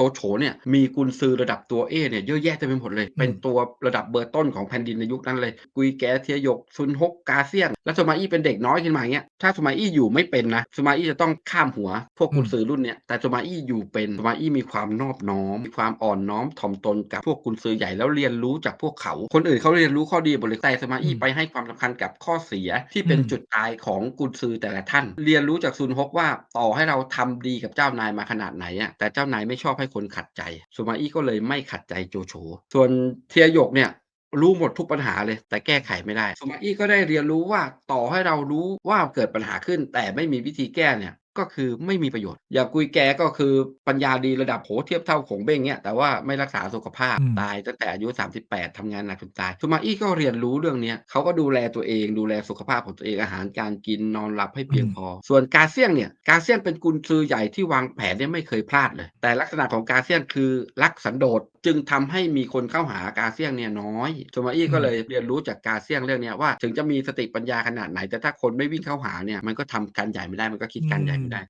โจโฉเนี่ยมีกุนซือระดับตัวเอเนี่ยเยอะแยะเต็มไปหมดเลยอืมเป็นตัวระดับเบอร์ต้นของแผ่นดินในยุคนั้นเลย กุยแกเทียหยกซุนฮกกาเซียงแล้วสมาอี้เป็นเด็กน้อยขึ้นมาอย่างเงี้ยถ้าสมาอี้อยู่ไม่เป็นนะสมาอี้จะต้องข้ามหัว พวกกุนซือรุ่นเนี้ยแต่สมาอี้อยู่เป็นสมาอี้มีความนอบน้อม มีความอ่อนน้อมถ่อมตนกับพวกกุนซือใหญ่แล้วเรียนรู้จากพวกเขา คนอื่นเขาเรียนรู้ข้อดีหมดเลยแต่สมาอี้อืมไปให้ความสำคัญกับข้อเสียที่เป็นอืมจุดตายของกุนซือแต่ละท่าน เรียนรู้จากซุนฮกว่าต่อให้เราทำดีกับเจ้านายมาขนาดไหนอะแต่เจ้านายไม่ชอบให้คนขัดใจสุมาอี้ก็เลยไม่ขัดใจโจโฉส่วนเทียหยกเนี่ยรู้หมดทุกปัญหาเลย แต่แก้ไขไม่ได้สุมาอี้ก็ได้เรียนรู้ว่าต่อให้เรารู้ว่าเกิดปัญหาขึ้น แต่ไม่มีวิธีแก้เนี่ย ก็คือไม่มีประโยชน์ อย่างกุยแกก็คือปัญญาดีระดับโหเทียบเท่าของเบ้งเนี่ยแต่ว่าไม่รักษาสุขภาพอืมตายตั้งแต่อายุ 38ทำงานหนักจนตายสุมาอี้ก็เรียนรู้เรื่องเนี้ยเขาก็ดูแลตัวเองดูแลสุขภาพของตัวเองอาหารการกินนอนหลับให้เพียงพอ ส่วนกาเซียงเนี่ยกาเซียงเป็นกุนซือใหญ่ที่วางแผนเนี่ยไม่เคยพลาดเลย แต่ลักษณะของกาเซียงคือรักสันโดษจึงทำให้มีคนเข้าหากาเซียงเนี่ยน้อยสุมาอี้ก็เลยเรียนรู้จากกาเซียงเรื่องเนี้ยว่า ถึงจะมีสติปัญญาขนาดไหนแต่ถ้าคนไม่วิ่งเข้าหาเนี่ยมันก็ทำการใหญ่ไม่ได้มันก็คิดการใหญ่ไม่ได้